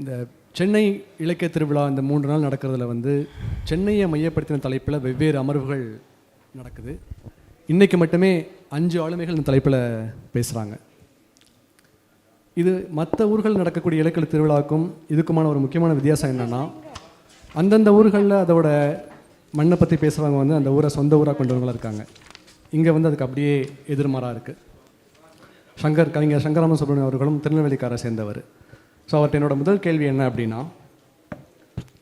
இந்த சென்னை இலக்கிய திருவிழா இந்த மூன்று நாள் நடக்கிறதுல வந்து சென்னையை மையப்படுத்தின தலைப்பில் வெவ்வேறு அமர்வுகள் நடக்குது. இன்றைக்கு மட்டுமே அஞ்சு ஆளுமைகள் இந்த தலைப்பில் பேசுகிறாங்க இது மற்ற ஊர்கள் நடக்கக்கூடிய இலக்கிய திருவிழாவுக்கும் இதுக்குமான ஒரு முக்கியமான வித்தியாசம் என்னென்னா அந்தந்த ஊர்களில் அதோட மண்ணை பற்றி பேசுகிறவங்க வந்து அந்த ஊரை சொந்த ஊராக கொண்டவங்களாக இருக்காங்க. இங்கே வந்து அதுக்கு அப்படியே எதிர்மாறாக இருக்குது சங்கர் கவிஞர் சங்கராம சுப்ரமணியம் அவர்களும் திருநெல்வேலிக்காரை சேர்ந்தவர். ஸோ அவர்கிட்ட என்னோட முதல் கேள்வி என்ன அப்படின்னா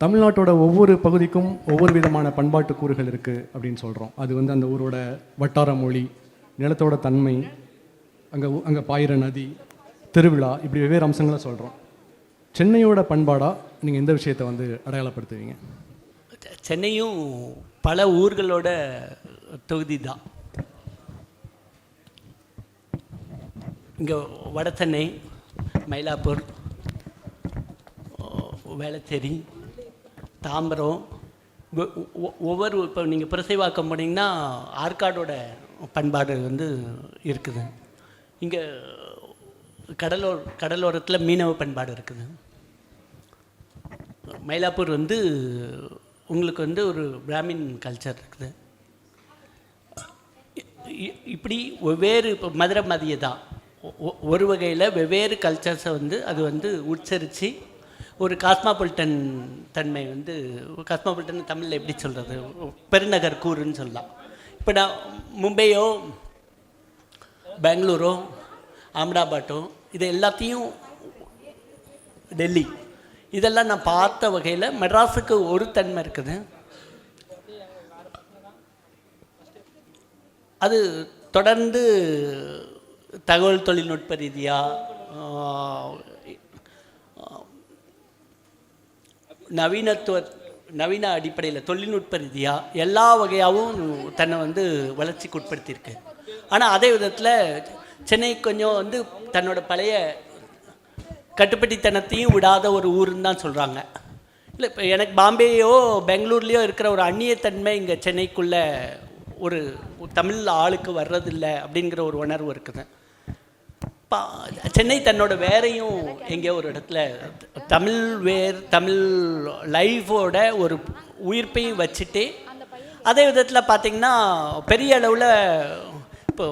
தமிழ்நாட்டோட ஒவ்வொரு பகுதிக்கும் ஒவ்வொரு விதமான பண்பாட்டு கூறுகள் இருக்குது அப்படின்னு சொல்கிறோம் அது வந்து அந்த ஊரோட வட்டார மொழி நிலத்தோட தன்மை அங்கே அங்கே பாயிர நதி திருவிழா இப்படி வெவ்வேறு அம்சங்களை சொல்கிறோம் சென்னையோட பண்பாடாக நீங்கள் எந்த விஷயத்தை வந்து அடையாளப்படுத்துவீங்க? சென்னையும் பல ஊர்களோட தொகுதி தான். இங்கே வட சென்னை மயிலாப்பூர் வேளச்சேரி தாம்பரம் ஒ- ஒவ்வொரு இப்போ நீங்கள் பிரசைவாக்கம் போனீங்கன்னா ஆற்காடோட பண்பாடு வந்து இருக்குது. இங்கே கடலோர் கடலோரத்தில் மீனவ பண்பாடு இருக்குது. மயிலாப்பூர் வந்து உங்களுக்கு வந்து ஒரு பிராமின் கல்ச்சர் இருக்குது. இ- இப்படி வெவ்வேறு இப்போ மதுரை மதிய தான். ஒரு வகையில் வெவ்வேறு கல்ச்சர்ஸை வந்து அது வந்து உச்சரித்து ஒரு காஸ்மாபொலிட்டன் தன்மை வந்து காஸ்மாபொலிட்டன் தமிழில் எப்படி சொல்கிறது பெருநகர் கூறுன்னு சொல்லலாம். இப்போ நான் மும்பையோ பெங்களூரோ அஹமதாபாத்தோ இது எல்லாத்தையும் டெல்லி இதெல்லாம் நான் பார்த்த வகையில் மெட்ராஸுக்கு ஒரு தன்மை இருக்குது. அது தொடர்ந்து தகவல் தொழில்நுட்ப ரீதியாக நவீனத்துவ நவீன அடிப்படையில் தொழில்நுட்ப ரீதியாக எல்லா வகையாகவும் தன்னை வந்து வளர்ச்சிக்கு உட்படுத்தியிருக்கு. ஆனால் அதே விதத்தில் சென்னை கொஞ்சம் வந்து தன்னோட பழைய கட்டுப்பட்டித்தனத்தையும் விடாத ஒரு ஊருன்னு தான் சொல்கிறாங்க இல்லை இப்போ எனக்கு பாம்பேயோ பெங்களூர்லேயோ இருக்கிற ஒரு அந்நியத்தன்மை இங்கே சென்னைக்குள்ளே ஒரு தமிழ் ஆளுக்கு வர்றதில்லை அப்படிங்கிற ஒரு உணர்வு இருக்குது. பா சென்னை தன்னோட வேறையும் எங்கேயோ ஒரு இடத்துல தமிழ் வேர் தமிழ் லைஃபோட ஒரு உயிர்ப்பையும் வச்சுட்டு அதே விதத்தில் பார்த்திங்கன்னா பெரிய அளவில் இப்போ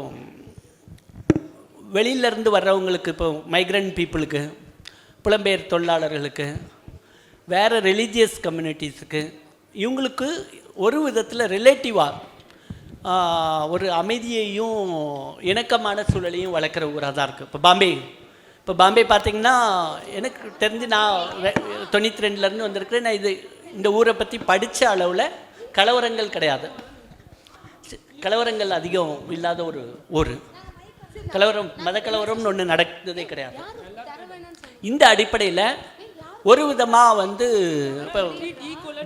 வெளியிலேருந்து வர்றவங்களுக்கு இப்போ மைக்ரண்ட் பீப்புளுக்கு புலம்பெயர் தொழிலாளர்களுக்கு வேறு ரிலீஜியஸ் கம்யூனிட்டிஸுக்கு இவங்களுக்கு ஒரு விதத்தில் ரிலேட்டிவாக ஒரு அமைதியையும் இணக்கமான சூழலையும் வளர்க்குற ஊராக தான் இருக்குது இப்போ பாம்பே. இப்போ பாம்பே பார்த்தீங்கன்னா எனக்கு தெரிஞ்சு நான் தொண்ணூற்றி ரெண்டுலேருந்து வந்திருக்கிறேன். நான் இது இந்த ஊரை பற்றி படித்த அளவில் கலவரங்கள் கிடையாது. கலவரங்கள் அதிகம் இல்லாத ஒரு ஊர். கலவரம் மத கலவரம்னு ஒன்று நடந்ததே கிடையாது. இந்த அடிப்படையில் ஒரு விதமாக வந்து இப்போ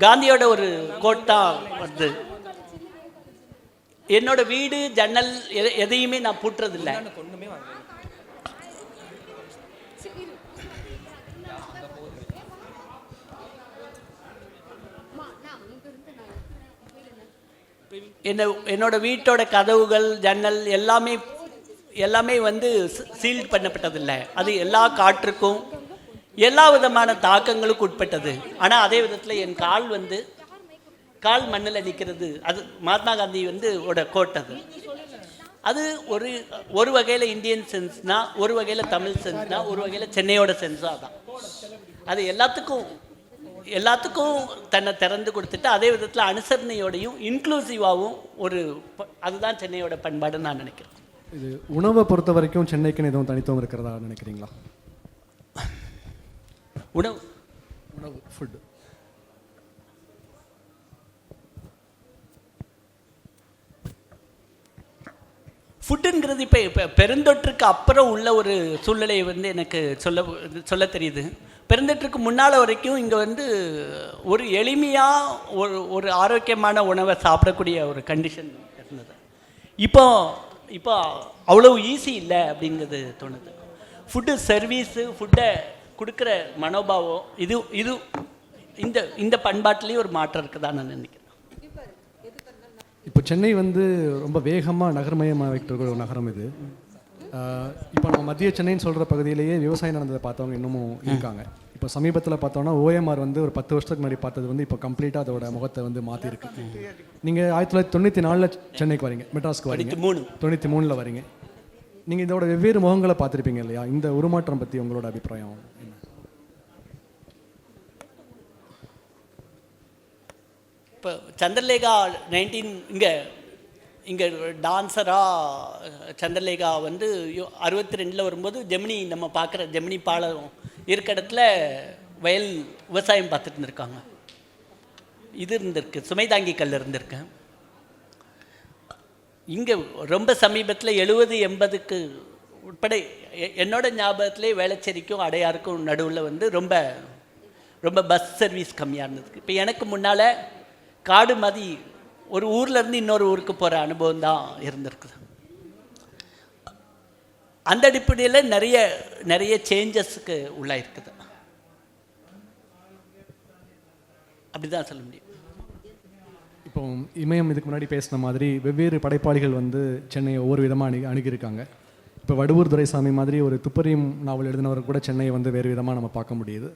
காந்தியோட ஒரு கோட் தான் வருது என்னோட வீடு ஜன்னல் எத- எதையுமே நான் பூட்டுறதில்ல. என்ன என்னோட வீட்டோட கதவுகள் ஜன்னல் எல்லாமே எல்லாமே வந்து சீல்ட் பண்ணப்பட்டதில்லை. அது எல்லா காற்றுக்கும் எல்லா விதமான தாக்கங்களுக்கும் உட்பட்டது. ஆனால் அதே விதத்தில் என் கால் வந்து கால் மண்ணில் நிற்கிறது. அது மகாத்மா காந்தி வந்து ஓட கோட் அது. அது ஒரு ஒரு வகையில் இந்தியன் சென்ஸ்னா ஒரு வகையில் தமிழ் சென்ஸ்னா ஒரு வகையில் சென்னையோட சென்ஸாக தான் அது எல்லாத்துக்கும் எல்லாத்துக்கும் தன்னை திறந்து கொடுத்துட்டு அதே விதத்தில் அனுசரணையோடையும் இன்க்ளூசிவாகவும் ஒரு அதுதான் சென்னையோட பண்பாடுன்னு நான் நினைக்கிறேன். இது உணவை பொறுத்த வரைக்கும் சென்னைக்குன்னு எதுவும் தனித்துவம் இருக்கிறதா நினைக்கிறீங்களா? உணவு. உணவு ஃபுட் ஃபுட்டுங்கிறது இப்போ இப்போ பெருந்தொற்றுக்கு அப்புறம் உள்ள ஒரு சூழ்நிலையை வந்து எனக்கு சொல்ல சொல்ல தெரியுது. பெருந்தொற்றுக்கு முன்னால் வரைக்கும் இங்கே வந்து ஒரு எளிமையாக ஒரு ஒரு ஆரோக்கியமான உணவை சாப்பிடக்கூடிய ஒரு கண்டிஷன் இருந்தது. இப்போ இப்போ அவ்வளோ ஈஸி இல்லை அப்படிங்கிறது தோணுது. ஃபுட்டு சர்வீஸு ஃபுட்டை கொடுக்குற மனோபாவம் இது இது இந்த இந்த பண்பாட்டிலையும் ஒரு மாற்றம் இருக்குதான் நான் நினைக்கிறேன். இப்போ சென்னை வந்து ரொம்ப வேகமாக நகர்மயமாக வைக்கிற ஒரு நகரம் இது. இப்போ நம்ம மத்திய சென்னைன்னு சொல்கிற பகுதியிலேயே விவசாயம் நடந்ததை பார்த்தவங்க இன்னமும் இருக்காங்க. இப்போ சமீபத்தில் பார்த்தோன்னா ஓஎம்ஆர் வந்து ஒரு பத்து வருஷத்துக்கு முன்னாடி பார்த்தது வந்து இப்போ கம்ப்ளீட்டாக அதோட முகத்தை வந்து மாற்றிருக்கு நீங்கள் ஆயிரத்தி தொள்ளாயிரத்தி தொண்ணூற்றி நாலில் சென்னைக்கு வரீங்க மெட்ராஸ்க்கு வரீங்க. மூணு. தொண்ணூற்றி மூணில் வரீங்க. நீங்கள் இதோட வெவ்வேறு முகங்களை பார்த்துருப்பீங்க இல்லையா? இந்த உருமாற்றம் பற்றி உங்களோட அபிப்பிராயம்? இப்போ சந்திரலேகா நைன்டீன் இங்கே இங்கே டான்ஸராக சந்திரலேகா வந்து அறுபத்தி ரெண்டில் வரும்போது ஜெமினி நம்ம பார்க்குற ஜெமினி பாலம் இருக்க இடத்துல வயல் விவசாயம் பார்த்துட்டு இருந்திருக்காங்க. இது இருந்திருக்கு சுமைதாங்கி கல் இருந்திருக்கேன் இங்கே ரொம்ப சமீபத்தில் எழுபது எண்பதுக்கு உட்பட எ- என்னோட ஞாபகத்திலே வேளச்சேரிக்கும் அடையாருக்கும் நடுவில் வந்து ரொம்ப ரொம்ப பஸ் சர்வீஸ் கம்மியாக இருந்தது இப்போ எனக்கு முன்னால் காடு மதி ஒரு ஊர்லேருந்து இன்னொரு ஊருக்கு போகிற அனுபவம் தான் இருந்திருக்குது. அந்த அடிப்படையில் நிறைய நிறைய சேஞ்சஸுக்கு உள்ளாயிருக்குது. அப்படிதான் சொல்ல முடியும். இப்போ இமயம் இதுக்கு முன்னாடி பேசின மாதிரி வெவ்வேறு படைப்பாளிகள் வந்து சென்னையை ஒவ்வொரு விதமாக அணுகி அணுகியிருக்காங்க. இப்போ வடுவூர் துரைசாமி மாதிரி ஒரு துப்பறியும் நாவல் எழுதினவர் கூட சென்னையை வந்து வேறு விதமாக நம்ம பார்க்க முடியுது.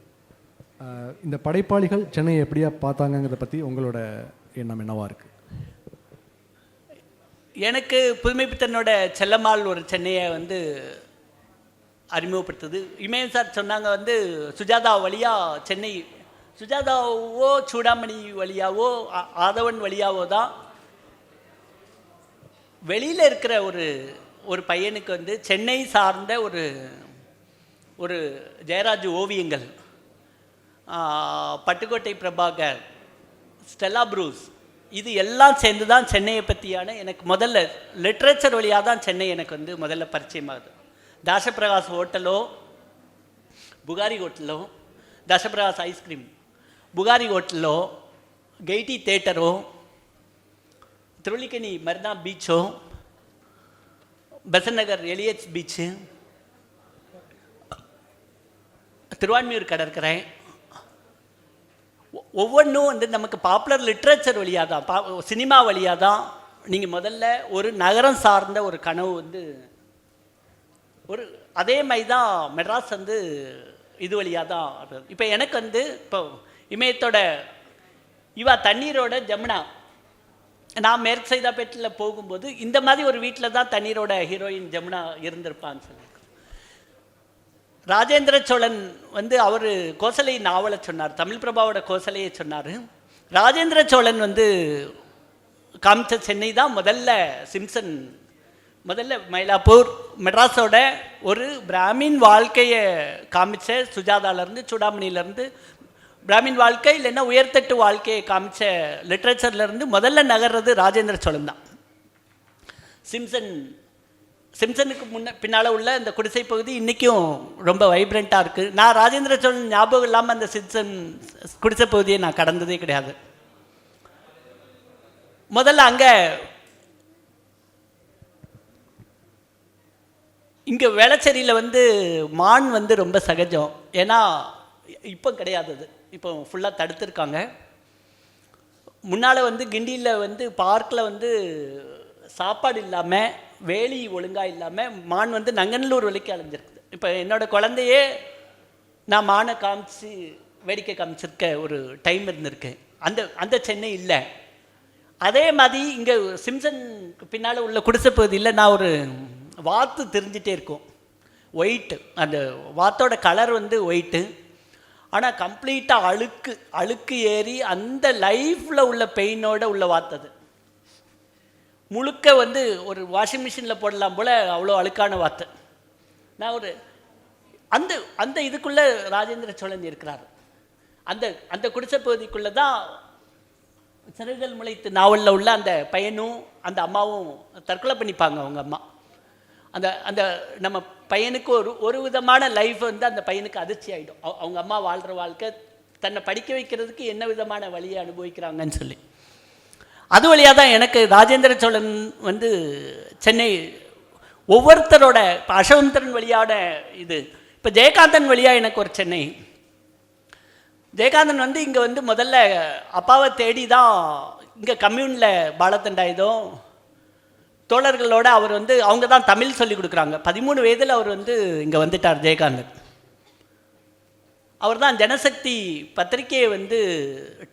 இந்த படைப்பாளிகள் சென்னையை எப்படியா பார்த்தாங்கங்கிறத பற்றி உங்களோட எண்ணம் என்னவா இருக்குது எனக்கு புதுமைப்பித்தனோட செல்லம்மாள் ஒரு சென்னையை வந்து அறிமுகப்படுத்துது. இமயம் சார் சொன்னாங்க வந்து சுஜாதா வழியாக சென்னை சுஜாதாவோ சூடாமணி வழியாவோ ஆதவன் வழியாவோ தான் வெளியில் இருக்கிற ஒரு ஒரு பையனுக்கு வந்து சென்னை சார்ந்த ஒரு ஒரு ஜெயராஜ் ஓவியங்கள் பட்டுக்கோட்டை பிரபாகர் ஸ்டெல்லா ப்ரூஸ் இது எல்லாம் சேர்ந்து தான் சென்னையை பற்றியான எனக்கு முதல்ல லிட்ரேச்சர் வழியாக தான் சென்னை எனக்கு வந்து முதல்ல பரிச்சயமாகுது. தாசபிரகாஷ் ஹோட்டலோ புகாரி ஹோட்டலோ தாசபிரகாஷ் ஐஸ்கிரீம் புகாரி ஹோட்டலோ கெய்டி தேட்டரோ திருவள்ளிக்கணி மர்னா பீச்சோ பெசன் நகர் எலியட்ஸ் பீச்சு திருவான்மியூர் கடற்கரை ஒவ்வொன்றும் வந்து நமக்கு பாப்புலர் லிட்ரேச்சர் வழியாக தான் பா சினிமா வழியாக தான் நீங்கள் முதல்ல ஒரு நகரம் சார்ந்த ஒரு கனவு வந்து ஒரு அதே மாதிரி தான் மெட்ராஸ் வந்து இது வழியாக தான் இப்போ எனக்கு வந்து இப்போ இமயத்தோட இவா தண்ணீரோட ஜமுனா நான் மேற்கு சைதாப்பேட்டில் போகும்போது இந்த மாதிரி ஒரு வீட்டில் தான் தண்ணீரோட ஹீரோயின் ஜமுனா இருந்திருப்பான்னு சொல்லி. ராஜேந்திர சோழன் வந்து அவர் கோசலை நாவலை சொன்னார். தமிழ் பிரபாவோட கோசலையை சொன்னார். ராஜேந்திர சோழன் வந்து காமிச்ச சென்னை தான் முதல்ல சிம்சன் முதல்ல மயிலாப்பூர் மெட்ராஸோட ஒரு பிராமின் வாழ்க்கையை காமிச்ச சுஜாதாலேருந்து சூடாமணிலேருந்து பிராமின் வாழ்க்கை இல்லைன்னா உயர்தட்டு வாழ்க்கையை காமிச்ச லிட்ரேச்சர்லேருந்து முதல்ல நகர்றது ராஜேந்திர சோழன் தான். சிம்சன் சிம்சனுக்கு முன்ன பின்னால் உள்ள இந்த குடிசை பகுதி இன்றைக்கும் ரொம்ப வைப்ரண்ட்டாக இருக்குது நான் ராஜேந்திர சோழன் ஞாபகம் இல்லாமல் அந்த சிம்சன் குடிசை பகுதியை நான் கடந்ததே கிடையாது. முதல்ல அங்கே இங்கே வேளச்சேரியில் வந்து மான் வந்து ரொம்ப சகஜம். ஏன்னா இப்போ கிடையாது அது. இப்போ ஃபுல்லாக தடுத்துருக்காங்க. முன்னால் வந்து கிண்டியில் வந்து பார்க்கில் வந்து சாப்பாடு இல்லாமல் வேலி ஒழுங்காக இல்லாமல் மான் வந்து நங்கநல்லூர் வரைக்கும் அலைஞ்சிருக்குது இப்போ என்னோடய குழந்தையே நான் மானை காமிச்சு வேடிக்கை காமிச்சிருக்க ஒரு டைம் இருந்திருக்கு. அந்த அந்த சென்னை இல்லை. அதே மாதிரி இங்கே சிம்சன் பின்னால் உள்ள குடிசை பகுதியில் நான் ஒரு வாத்து தெரிஞ்சிட்டே இருக்கும். ஒயிட்டு அந்த வாத்தோட கலர் வந்து ஒயிட்டு ஆனால் கம்ப்ளீட்டாக அழுக்கு அழுக்கு ஏறி அந்த லைஃப்பில் உள்ள பெயினோட உள்ள வாத்தது முழுக்க வந்து ஒரு வாஷிங் மிஷினில் போடலாம் போல் அவ்வளோ அழுக்கான வார்த்தை நான் ஒரு அந்த அந்த இதுக்குள்ளே ராஜேந்திர சோழன் இருக்கிறார். அந்த அந்த குடிசை பகுதிக்குள்ளே தான் சிறுகள் முளைத்து நாவலில் உள்ள அந்த பையனும் அந்த அம்மாவும் தற்கொலை பண்ணிப்பாங்க அவங்க அம்மா. அந்த அந்த நம்ம பையனுக்கு ஒரு ஒரு விதமான லைஃப் வந்து அந்த பையனுக்கு அதிர்ச்சி ஆகிடும் அவங்க அம்மா வாழ்கிற வாழ்க்கை தன்னை படிக்க வைக்கிறதுக்கு என்ன விதமான வழியை அனுபவிக்கிறாங்கன்னு சொல்லி. அது வழியாக தான் எனக்கு ராஜேந்திர சோழன் வந்து சென்னை ஒவ்வொருத்தரோட இப்போ அசவந்தரன் வழியாட இது. இப்போ ஜெயகாந்தன் வழியாக எனக்கு ஒரு சென்னை. ஜெயகாந்தன் வந்து இங்கே வந்து முதல்ல அப்பாவை தேடி தான் இங்கே கம்யூனில் பாலத்தண்டாயுதம் தோழர்களோட அவர் வந்து அவங்க தான் தமிழ் சொல்லி கொடுக்குறாங்க. பதிமூணு வயதில் அவர் வந்து இங்கே வந்துட்டார் ஜெயகாந்தன். அவர் தான் ஜனசக்தி பத்திரிக்கையை வந்து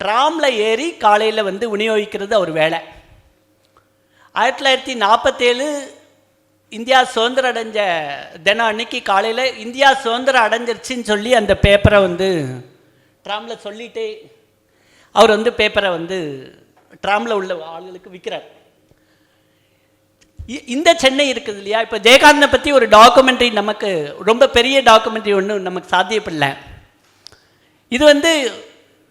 ட்ராமில் ஏறி காலையில் வந்து விநியோகிக்கிறது அவர் வேலை. ஆயிரத்தி தொள்ளாயிரத்தி நாற்பத்தேழு இந்தியா சுதந்திரம் அடைஞ்ச தினம் அன்னைக்கு காலையில் இந்தியா சுதந்திரம் அடைஞ்சிருச்சுன்னு சொல்லி அந்த பேப்பரை வந்து ட்ராமில் சொல்லிட்டே அவர் வந்து பேப்பரை வந்து ட்ராமில் உள்ள ஆளுகளுக்கு விற்கிறார் இ- இந்த சென்னை இருக்குது இல்லையா? இப்போ ஜெயகாந்தனை பற்றி ஒரு டாக்குமெண்ட்ரி நமக்கு ரொம்ப பெரிய டாக்குமெண்ட்ரி ஒன்றும் நமக்கு சாத்தியப்படலை. இது வந்து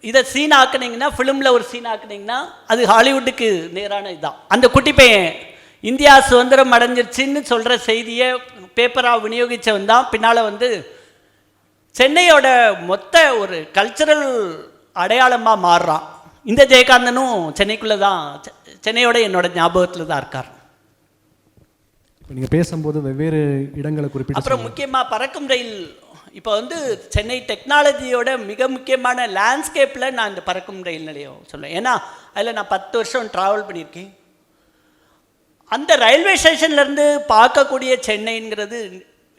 இதை சீன் ஆக்குனீங்கன்னா ஃபிலிமில் ஒரு சீன் ஆக்குனீங்கன்னா அது ஹாலிவுட்டுக்கு நேரான இதுதான் அந்த குட்டி பையன் இந்தியா சுதந்திரம் அடைஞ்சிருச்சின்னு சொல்கிற செய்தியை பேப்பராக விநியோகிச்சவன் தான். பின்னால் வந்து சென்னையோட மொத்த ஒரு கல்ச்சரல் அடையாளமாக மாறுறான். இந்த ஜெயகாந்தனும் சென்னைக்குள்ளே தான் செ- சென்னையோட என்னோட ஞாபகத்தில் தான் இருக்கார். நீங்கள் பேசும்போது வெவ்வேறு இடங்களை குறிப்பிட்டு அப்புறம் முக்கியமாக பறக்கும் ரயில் இப்போ வந்து சென்னை டெக்னாலஜியோட மிக முக்கியமான லேண்ட்ஸ்கேப்பில் நான் இந்த பறக்கும் ரயில் நிலையம் சொல்லுவேன் ஏன்னா அதில் நான் பத்து வருஷம் ட்ராவல் பண்ணியிருக்கேன். அந்த ரயில்வே ஸ்டேஷன்லேருந்து பார்க்கக்கூடிய சென்னைங்கிறது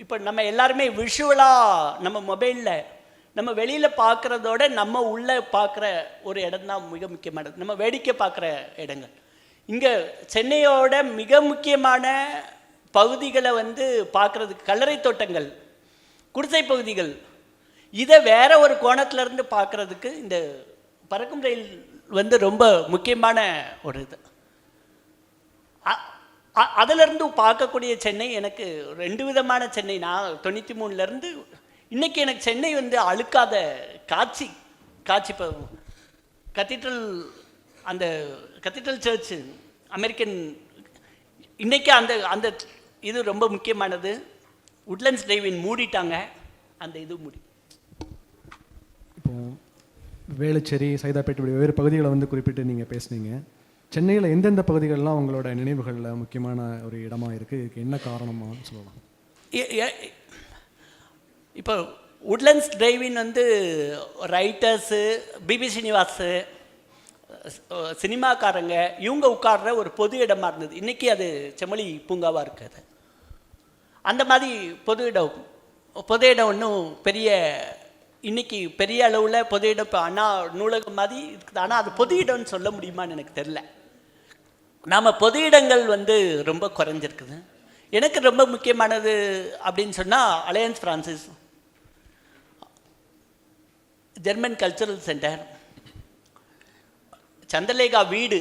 இப்போ நம்ம எல்லாருமே விஷுவலாக நம்ம மொபைலில் நம்ம வெளியில் பார்க்குறதோட நம்ம உள்ளே பார்க்குற ஒரு இடம் தான் மிக முக்கியமானது. நம்ம வேடிக்கை பார்க்குற இடங்கள். இங்கே சென்னையோட மிக முக்கியமான பகுதிகளை வந்து பார்க்குறதுக்கு கல்லறை தோட்டங்கள் குடிசை பகுதிகள். இதை வேற ஒரு கோணத்துல இருந்து பார்க்குறதுக்கு இந்த பறக்கும் ரயில் வந்து ரொம்ப முக்கியமான ஒரு இது. அ- அதிலிருந்து பார்க்கக்கூடிய சென்னை எனக்கு ரெண்டு விதமான சென்னை. நான் தொண்ணூற்றி மூணுலேருந்து இன்னைக்கு எனக்கு சென்னை வந்து அழுக்காத காட்சி காட்சி இப்போ கத்தீட்ரல் அந்த கத்தீட்ரல் சர்ச் அமெரிக்கன் இன்னைக்கு அந்த அந்த இது ரொம்ப முக்கியமானது. உட்லண்ட்ஸ் டிரைவின் மூடிட்டாங்க. அந்த இது மூடி. இப்போ வேளச்சேரி சைதாப்பேட்டை வெவ்வேறு பகுதிகளை வந்து குறிப்பிட்டு நீங்கள் பேசுனீங்க. சென்னையில் எந்தெந்த பகுதிகள்லாம் உங்களோட நினைவுகளில் முக்கியமான ஒரு இடமா இருக்குது இதுக்கு என்ன காரணமாக சொல்லலாம். இப்போ உட்லண்ட்ஸ் டிரைவின் வந்து ரைட்டர்ஸு பிபி ஸ்ரீனிவாஸு சினிமாக்காரங்க இவங்க உட்கார்ற ஒரு பொது இடமா இருந்தது. இன்றைக்கி அது செம்மொழி பூங்காவாக இருக்குது. அந்த மாதிரி பொது இடம். பொது இடம் ஒன்றும் பெரிய இன்னைக்கு பெரிய அளவில் பொது இடம் இப்போ அண்ணா நூலகம் மாதிரி இருக்குது. ஆனால் அது பொது இடம்னு சொல்ல முடியுமான்னு எனக்கு தெரில நாம் பொது இடங்கள் வந்து ரொம்ப குறைஞ்சிருக்குது. எனக்கு ரொம்ப முக்கியமானது அப்படின்னு சொன்னால் Alliance Française German cultural centre Chandralekha வீடு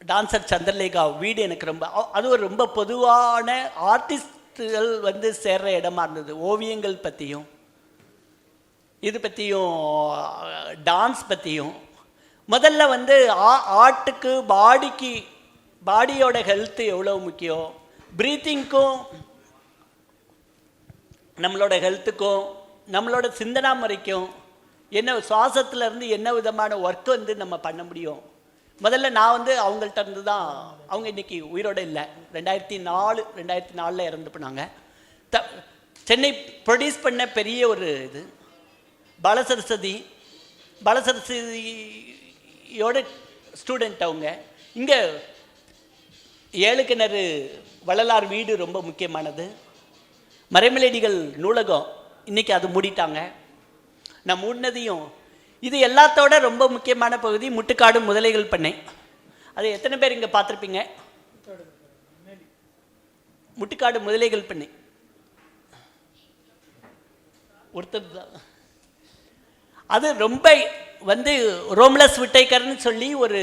டான்சர் சந்திரலேகா வீடு எனக்கு ரொம்ப அது ஒரு ரொம்ப பொதுவான ஆர்டிஸ்ட்டுகள் வந்து சேர்ற இடமா இருந்தது. ஓவியங்கள் பற்றியும் இது பற்றியும் டான்ஸ் பற்றியும் முதல்ல வந்து ஆ- ஆர்ட்டுக்கு பாடிக்கு பாடியோட ஹெல்த்து எவ்வளோ முக்கியம்? ப்ரீத்திங்க்கும் நம்மளோட ஹெல்த்துக்கும் நம்மளோட சிந்தனா முறைக்கும் என்ன சுவாசத்துலேருந்து என்ன விதமான ஒர்க் வந்து நம்ம பண்ண முடியும்? முதல்ல நான் வந்து அவங்கள்ட்ட இருந்து தான் அவங்க இன்னைக்கு உயிரோட இல்லை. ரெண்டாயிரத்தி நாலு ரெண்டாயிரத்தி நாலில் இறந்து போனாங்க. த சென்னை ப்ரொடியூஸ் பண்ண பெரிய ஒரு இது பாலசரஸ்வதி பாலசரஸ்வதியோட ஸ்டூடெண்ட் அவங்க. இங்கே ஏழு கிணறு வள்ளலார் வீடு ரொம்ப முக்கியமானது. மறைமலடிகள் நூலகம் இன்றைக்கி அது மூடிட்டாங்க. நான் மூடினதையும். இது எல்லாத்தோட ரொம்ப முக்கியமான பகுதி முட்டுக்காடு முதலைகள் பண்ணை. அது எத்தனை பேர் இங்கே பார்த்துருப்பீங்க? முட்டுக்காடு முதலைகள் பண்ணை. ஒருத்தர் தான் அது ரொம்ப வந்து ரோம்லஸ் விட்டைக்கர்னு சொல்லி ஒரு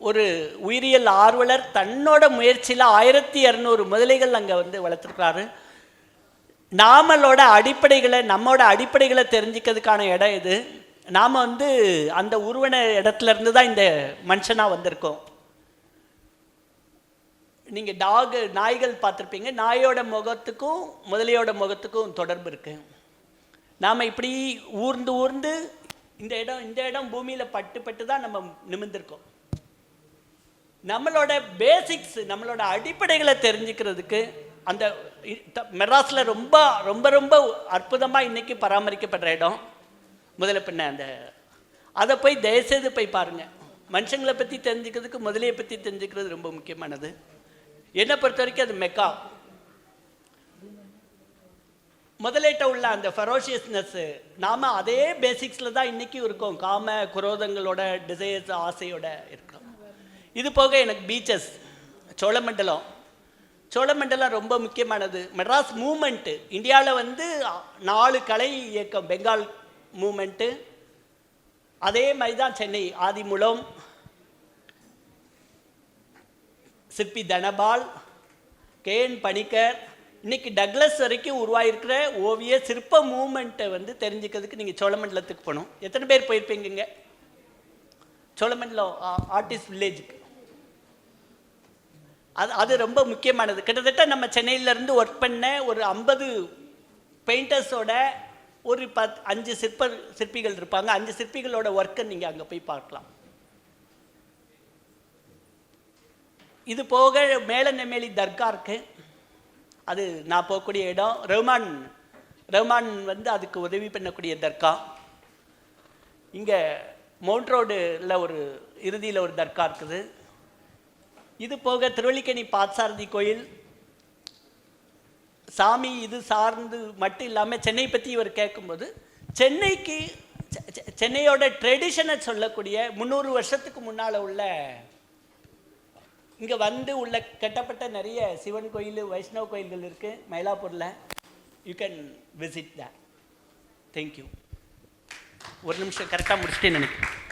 ஒரு உயிரியல் ஆர்வலர் தன்னோட முயற்சியில் ஆயிரத்தி இரநூறு முதலைகள் அங்கே வந்து வளர்த்துருக்காரு நாமளோட அடிப்படைகளை நம்மளோட அடிப்படைகளை தெரிஞ்சுக்கிறதுக்கான இடம் இது நாம் வந்து அந்த உருவன இடத்துல இருந்து தான் இந்த மனுஷனாக வந்திருக்கோம். நீங்கள் டாகு நாய்கள் பார்த்துருப்பீங்க. நாயோட முகத்துக்கும் முதலியோட முகத்துக்கும் தொடர்பு இருக்கு. நாம் இப்படி ஊர்ந்து ஊர்ந்து இந்த இடம் இந்த இடம் பூமியில் பட்டு பட்டு தான் நம்ம நிமிர்ந்திருக்கோம். நம்மளோட பேசிக்ஸ் நம்மளோட அடிப்படைகளை தெரிஞ்சுக்கிறதுக்கு அந்த மெட்ராஸில் ரொம்ப ரொம்ப ரொம்ப அற்புதமாக இன்றைக்கி பராமரிக்கப்படுற இடம் முதல்ல பின்ன அந்த அதை போய் தயவுசெய்து போய் பாருங்கள் மனுஷங்களை பற்றி தெரிஞ்சுக்கிறதுக்கு முதலையை பற்றி தெரிஞ்சுக்கிறது ரொம்ப முக்கியமானது. என்னை பொறுத்த வரைக்கும் அது மெக்கா. முதலீட்ட உள்ள அந்த ஃபெரோஷியஸ்னஸ்ஸு நாம் அதே பேசிக்ஸில் தான் இன்றைக்கும் இருக்கோம். காம குரோதங்களோட டிசைர்ஸ் ஆசையோட இருக்கிறோம் இது போக எனக்கு பீச்சஸ் சோழமண்டலம். சோழமண்டலம் ரொம்ப முக்கியமானது. மெட்ராஸ் மூமெண்ட்டு இந்தியாவில் வந்து நாலு கலை இயக்கம் பெங்கால் மூமெண்ட்டு அதே மாதிரி தான் சென்னை ஆதிமூலம் சிற்பி தனபால் கேஎன் பணிக்கர். இன்னைக்கு டக்ளஸ் வரைக்கும் உருவாயிருக்கிற ஓவிய சிற்ப மூமெண்ட்டை வந்து தெரிஞ்சுக்கிறதுக்கு நீங்கள் சோழமண்டலத்துக்கு போகணும். எத்தனை பேர் போயிருப்பீங்க சோழமண்டலம் ஆர்டிஸ்ட் வில்லேஜுக்கு. அது அது ரொம்ப முக்கியமானது. கிட்டத்தட்ட நம்ம சென்னையிலேருந்து ஒர்க் பண்ண ஒரு ஐம்பது பெயிண்டர்ஸோட ஒரு பத் அஞ்சு சிற்ப சிற்பிகள் இருப்பாங்க. அஞ்சு சிற்பிகளோட ஒர்க்கை நீங்கள் அங்கே போய் பார்க்கலாம். இது போக மேல நெமேலி தர்கா இருக்கு. அது நான் போகக்கூடிய இடம். ரஹ்மான் ரஹ்மான் வந்து அதுக்கு உதவி பண்ணக்கூடிய தர்கா. இங்கே மவுண்ட் ரோடில் ஒரு இறுதியில் ஒரு தர்கா இருக்குது. இது போக திருவள்ளிக்கணி பாத்சாரதி கோயில். சாமி இது சார்ந்து மட்டும் இல்லாமல் சென்னை பற்றி இவர் கேட்கும்போது சென்னைக்கு செ- சென்னையோட ட்ரெடிஷனை சொல்லக்கூடிய முந்நூறு வருஷத்துக்கு முன்னால் உள்ள இங்கே வந்து உள்ள கட்டப்பட்ட நிறைய சிவன் கோயில் வைஷ்ணவ கோயில்கள் இருக்குது மயிலாப்பூரில். You can visit the thank you ஒரு நிமிஷம் கரெக்டாக முடிச்சுட்டேன்னு நினைக்கிறேன்.